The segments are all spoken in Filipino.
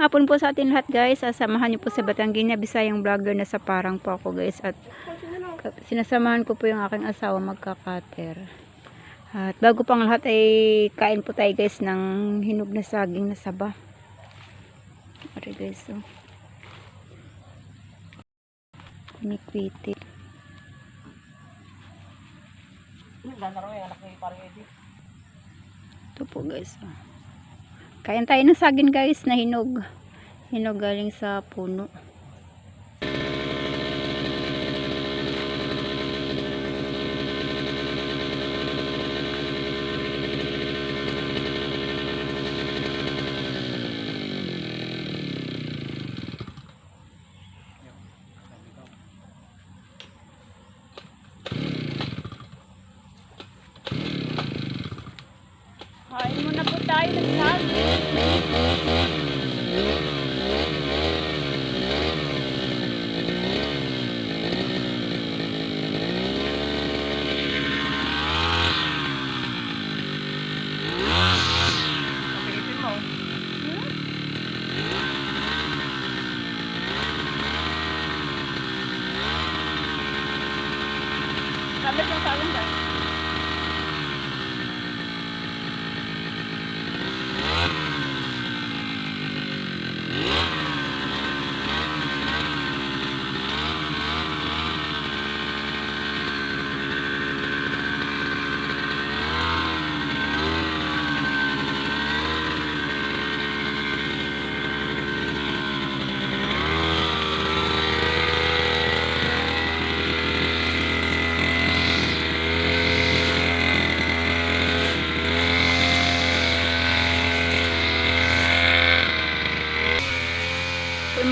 hapon po sa atin lahat guys. Sasamahan niyo po sa Batanggina, Bisayang vlogger na sa parang po ako guys. At sinasamahan ko po yung aking asawa magkakater. At bago pang lahat ay kain po tayo guys ng hinog na saging na saba. Ari guys oh. Iniquity. Ito po guys. Oh. Kain tayo ng saging guys na hinog. Hinog galing sa puno. Kain muna po tayo ng saging. Sabi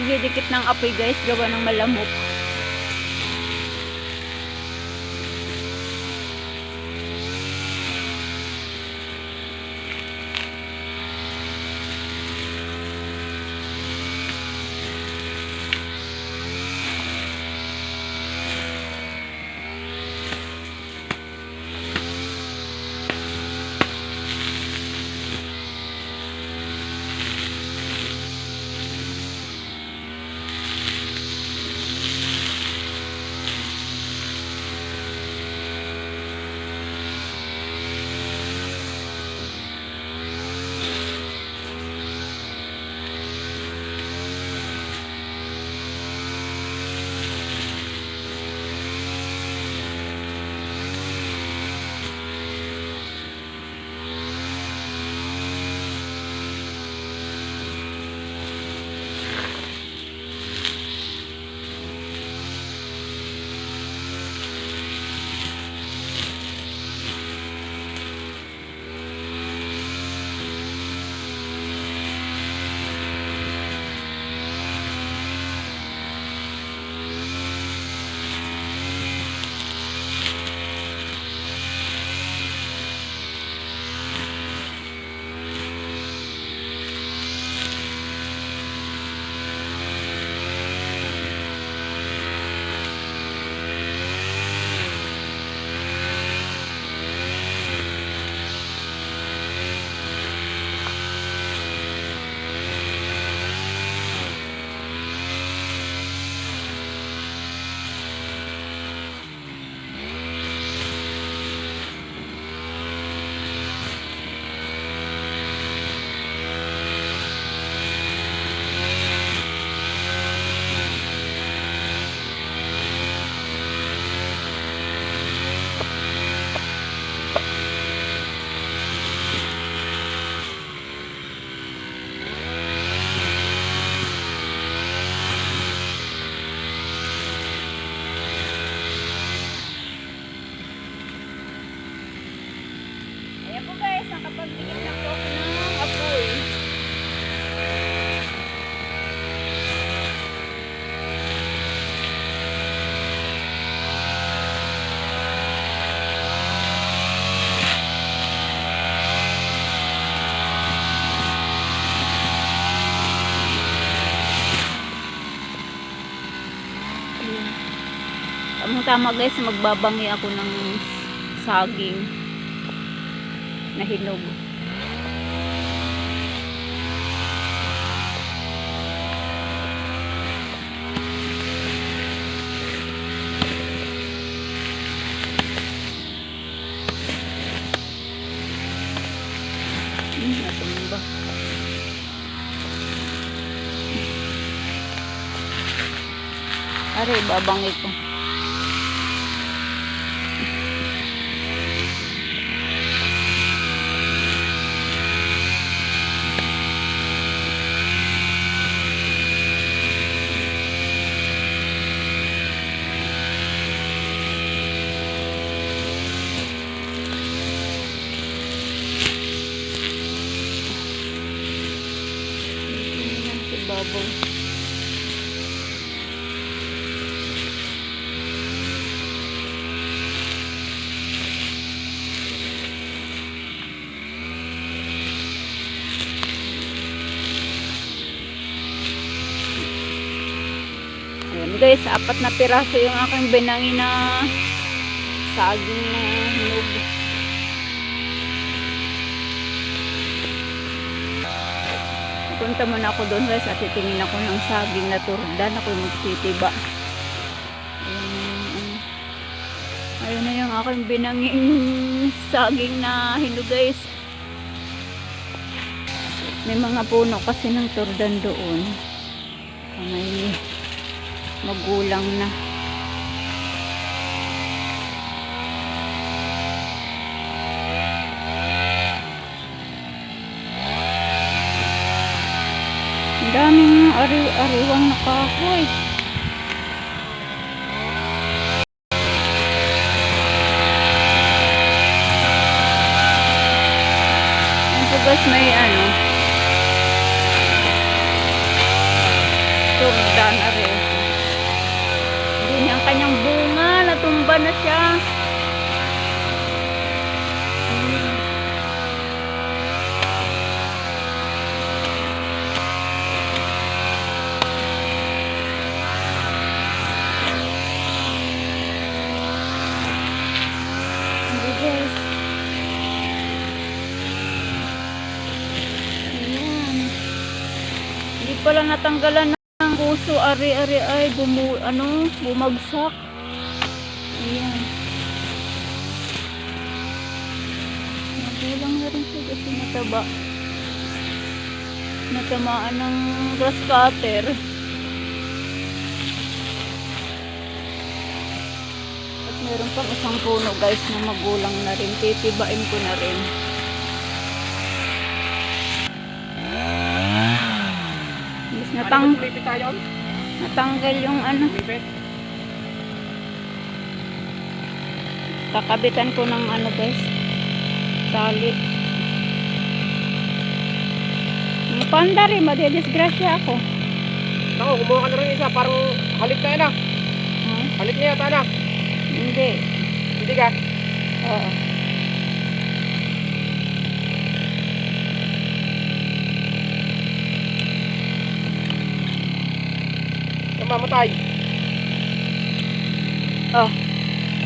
magdidikit ng apoy guys, gawa ng malamok. tama guys magbabangi ako ng saging na hinog hmm, Ari, babangi ko. Guys, apat na piraso yung aking binangi na saging na hinog. Punta muna ako doon guys at titingin ako ng saging na turdan. Ako yung magtitiba. Ayun, na yung aking binanging saging na hinog guys. May mga puno kasi ng turdan doon. May magulang na. Daming ariw-ariwang nakahoy. Ang pugas may ano. Turdan ariw. Kanyang bunga. Natumba na siya. Hindi pala natanggalan ng puso. Ari-ari ay bumu ano, bumagsak. Ayan. Nagulang na rin siya kasi nataba. Natamaan ng grass cutter. At meron pang isang puno guys na magulang na rin. Titibain ko na rin. Natang natanggal yung ano. Kakabitan ko ng ano guys. Tali. Ang panda rin, madidisgrasya ako. Ako, kumuha ka na rin isa. Parang halik tayo na. Hmm? Halik niya yata na. Hindi. Hindi ka. Oo. Namamatay. Oh,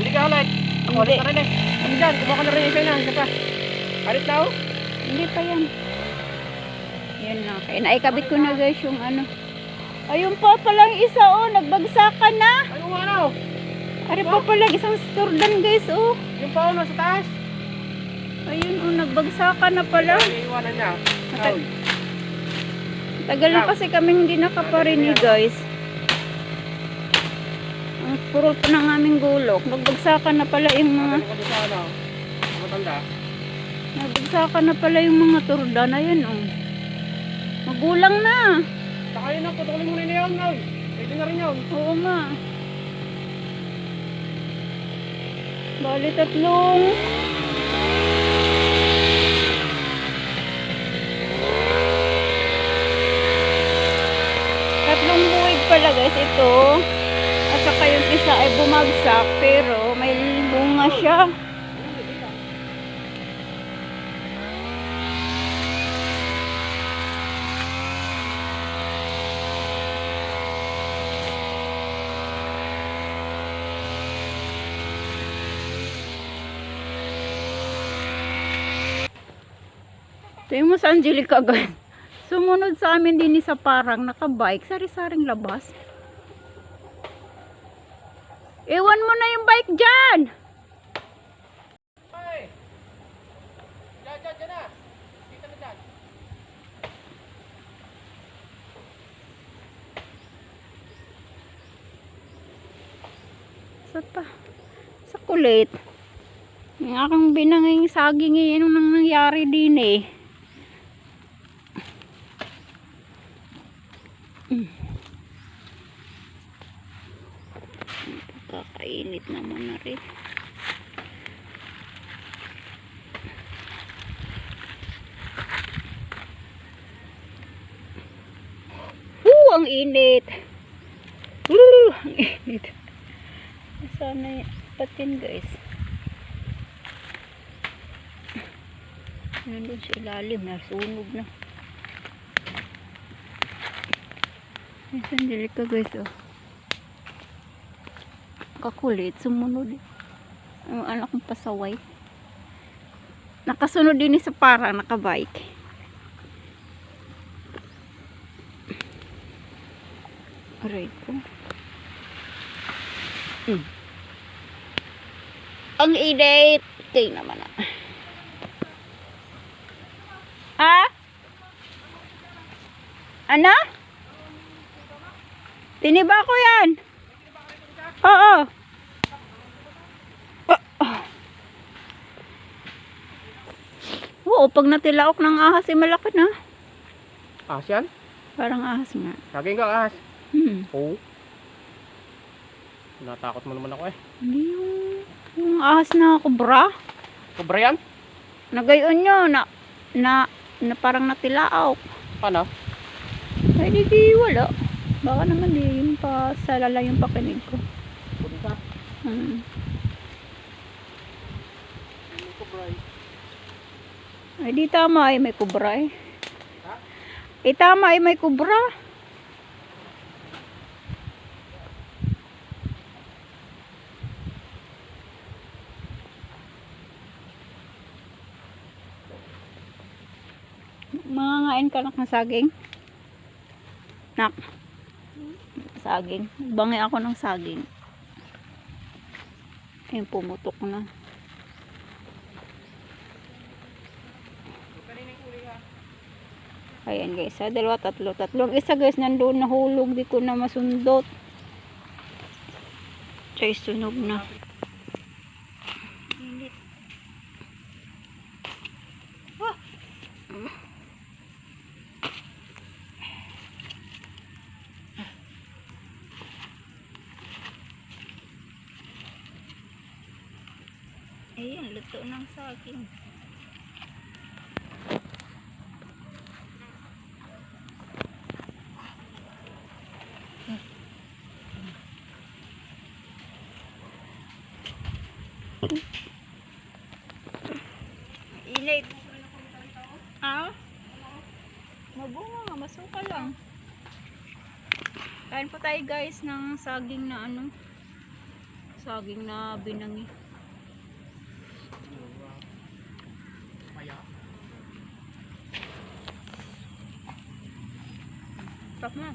Hindi ka halik. Ako, halik na rin eh. Ano dyan? Kumuha ka na rin isa na. Isa pa. Halik na oh. hindi pa yan. Yan na. Kaya naikabit ko na guys yung ano. Ayun pa palang isa oh, nagbagsakan na. Ano nga ano? Ari pa pala isang sturdan guys oh. Yung pa sa taas. Ayun oh, nagbagsakan na pala. Iiwanan niya. Tagal na kasi kami hindi nakaparinig guys. Ang puro pa ng aming gulok. Nagbagsakan na pala yung mga Ano ano? Nagbagsakan na pala yung mga turdan. Ayun oh. Magulang na. Saka yun putulin mo na yun. Noy. Pwede na rin yun. Oo nga. Bali tatlong. Tatlong buwig pala guys ito. Yung isa ay bumagsak pero may bunga siya. Tingnan mo sa Angelica guys. Sumunod sa amin din sa parang nakabike, sari-saring labas. Iwan mo na yung bike dyan! Saan pa? Sa kulit. Yung aking binanging saging eh. Anong nang nangyari din eh. Mm. Kakainit naman na rin. Woo! Ang init! Woo! Ang init. Sana patin guys. Nandun sa ilalim. Nasunog na. Ay, sandali ka guys oh. Kakulit. Sumunod. Ang anak kong pasaway. Nakasunod din sa parang nakabike. Aray ko. Mm. Ang init. Kaya naman ah. Ha? Ano? Tiniba ko yan. Oo. Ah, ah. Oo, pag natilaok ng ahas, eh, malaki na. Ahas yan? Parang ahas nga. Saging ka ahas. Hmm. Oo. Natakot mo naman ako eh. Hindi yung, yung ahas na kubra. Kubra yan? Nagayon nyo na, na, na parang natilaok. Paano? Ay, di, di wala. Baka naman di, yung pa, sa lala yung pakinig ko. Kunin ka. Hmm. Kubra eh. Ay, di tama ay may kubra eh. Eh, tama ay may kubra. Mangangain ka ng saging? Nak. Saging. Bangi ako ng saging. Ayun, pumutok na. Ayan guys, ha, dalawa, tatlo, tatlo. Ang isa guys, nandoon nahulog, di ko na masundot. Chay, sunog na. Ayan, luto ng saging. Init. Ah? Mabunga nga, masuka lang. Kain po tayo guys ng saging na ano. Saging na binangi. Stop na.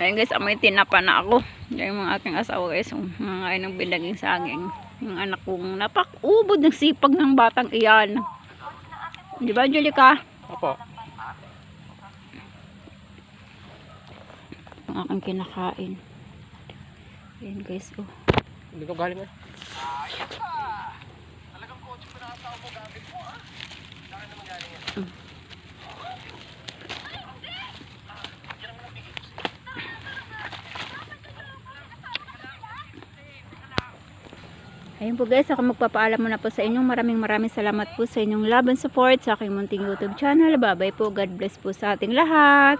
Ayun guys, amoy tinapa na ako. Yan yung mga aking asawa guys. Yung mga ng binaging saging. Yung anak kong napak-ubod ng sipag ng batang iyan. Di ba, Julika? Opo. Ang aking kinakain. Ayan guys, oh. Hindi ko galing eh. Ayun po guys, ako magpapaalam muna po sa inyong maraming maraming salamat po sa inyong love and support sa aking munting YouTube channel. Bye bye po. God bless po sa ating lahat.